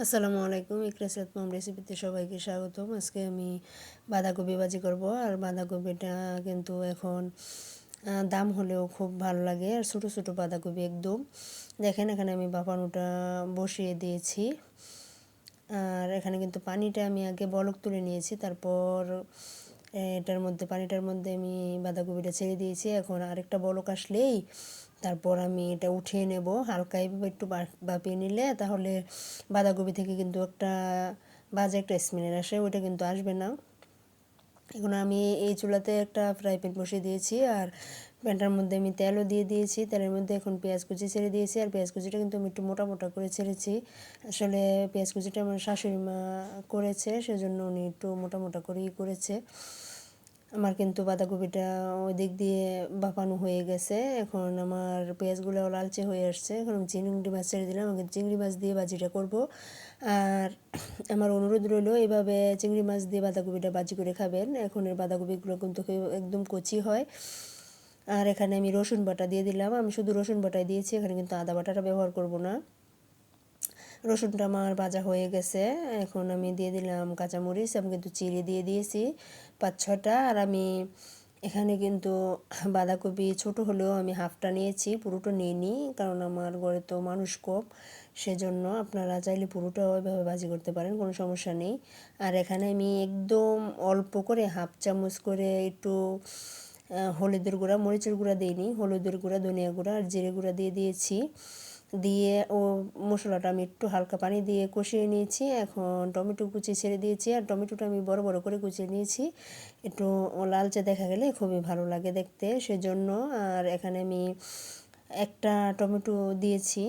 আসসালামু আলাইকুম, ইকরাস মাম রেসিপিতে সবাইকে স্বাগতম। আজকে আমি বাঁধাকপি ভাজি করব, আর বাঁধাকপিটা কিন্তু এখন দাম হলেও খুব ভালো লাগে, আর ছোটো ছোটো বাঁধাকপি একদম। দেখেন, এখানে আমি বাপানোটা বসিয়ে দিয়েছি। আর এখানে কিন্তু পানিটা আমি আগে বলক তুলে নিয়েছি, তারপর এটার মধ্যে, পানিটার মধ্যে আমি বাঁধাকপিটা ছেড়ে দিয়েছি। এখন আরেকটা বলক আসলেই তারপর আমি এটা উঠিয়ে নেব, হালকা এভাবে একটু বাপিয়ে নিলে তাহলে বাঁধাকপি থেকে কিন্তু একটা বাজে একটা স্মেল আসে, ওইটা কিন্তু আসবে না। এখন আমি এই চুলাতে একটা ফ্রাই প্যান বসিয়ে দিয়েছি আর প্যানটার মধ্যে আমি তেলও দিয়ে দিয়েছি, তেলের মধ্যে এখন পেঁয়াজ কুচি ছেড়ে দিয়েছি আর পেঁয়াজ কুচিটা কিন্তু আমি একটু মোটা মোটা করে ছেড়েছি। আসলে পেঁয়াজ কুচিটা আমার শাশুড়ি মা করেছে, সেজন্য উনি একটু মোটা মোটা করেই করেছে। আমার কিন্তু বাঁধাকপিটা ওই দিক দিয়ে বাপানো হয়ে গেছে। এখন আমার পেঁয়াজগুলো লালচে হয়ে আসছে। এখন আমি চিংড়ি মাছ ছেড়ে দিলাম। আমি চিংড়ি মাছ দিয়ে বাজিটা করব। আর আমার অনুরোধ রইল, এভাবে চিংড়ি মাছ দিয়ে বাঁধাকপিটা বাজি করে খাবেন। এখন এর বাঁধাকপিগুলো কিন্তু একদম কচি হয়। আর এখানে আমি রসুন বাটা দিয়ে দিলাম। আমি শুধু রসুন বাটাই দিয়েছি। এখানে কিন্তু আদা বাটাটা ব্যবহার করব না। রসুনটা আমার ভাজা হয়ে গেছে। এখন আমি দিয়ে দিলাম কাঁচামরিচ, আমি কিন্তু চিড়ে দিয়ে দিয়েছি পাঁচ ছটা আর আমি এখানে কিন্তু বাঁধাকপি ছোট হলেও আমি হাফটা নিয়েছি, পুরোটা নিইনি, কারণ আমার ঘরে তো মানুষ কম। সেজন্য আপনারা চাইলে পুরোটা ওইভাবে ভাজি করতে পারেন, কোনো সমস্যা নেই। আর এখানে আমি একদম অল্প করে হাফ চামচ করে একটু হলুদের গুঁড়া, মরিচের গুঁড়া দিই দিইনি, হলুদের গুঁড়া, ধনিয়া গুঁড়া আর জিরে গুঁড়া দিয়ে দিয়েছি। দিয়ে ও মশলাটা আমি একটু হালকা পানি দিয়ে কষিয়ে নিয়েছি। এখন টমেটো কুচি ছেড়ে দিয়েছি আর টমেটোটা আমি বড় বড় করে কুচিয়ে নিয়েছি। একটু লালচে দেখা গেলে খুবই ভালো লাগে দেখতে, সেজন্য আর এখানে আমি একটা টমেটো দিয়েছি।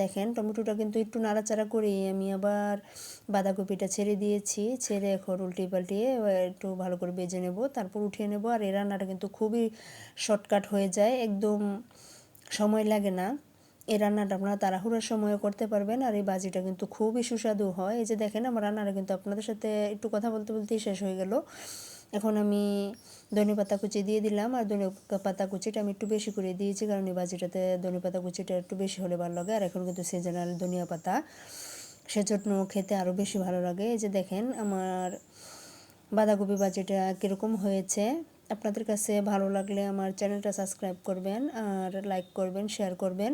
দেখেন, টমেটোটা কিন্তু একটু নাড়াচাড়া করে আমি আবার বাঁধাকপিটা ছেড়ে দিয়েছি। ছেড়ে এখন উল্টিয়ে পাল্টিয়ে একটু ভালো করে বেজে নেব, তারপর উঠিয়ে নেব। আর এই রান্নাটা কিন্তু খুবই শর্টকাট হয়ে যায়, একদম সময় লাগে না। এই রান্নাটা আপনারা তাড়াহুড়োর সময় করতে পারবেন আর এই বাজিটা কিন্তু খুবই সুস্বাদু হয়। এই যে দেখেন, আমার রান্নাটা কিন্তু আপনাদের সাথে একটু কথা বলতে বলতেই শেষ হয়ে গেল। এখন আমি ধনে পাতা কুচি দিয়ে দিলাম আর ধনে পাতা কুচিটা আমি একটু বেশি করে দিয়েছি কারণ এই বাজিটাতে ধনে পাতা কুচিটা একটু বেশি হলে ভালো লাগে আর এখন কিন্তু সিজনাল ধনিয়া পাতা, সেজন্য খেতে আরও বেশি ভালো লাগে। এই যে দেখেন, আমার বাঁধাকপি বাজিটা কীরকম হয়েছে। আপনাদের কাছে ভালো লাগলে আমার চ্যানেলটা সাবস্ক্রাইব করবেন আর লাইক করবেন, শেয়ার করবেন।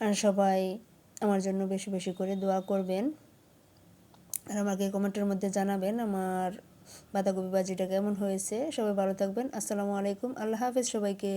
আর সবাই আমার জন্য বেশি বেশি করে দোয়া করবেন। আর আমাকে কমেন্টের মধ্যে জানাবেন আমার বাঁধাকপি বাজিটা কেমন হয়েছে। সবাই ভালো থাকবেন। আসসালামু আলাইকুম। আল্লাহ হাফেজ সবাইকে।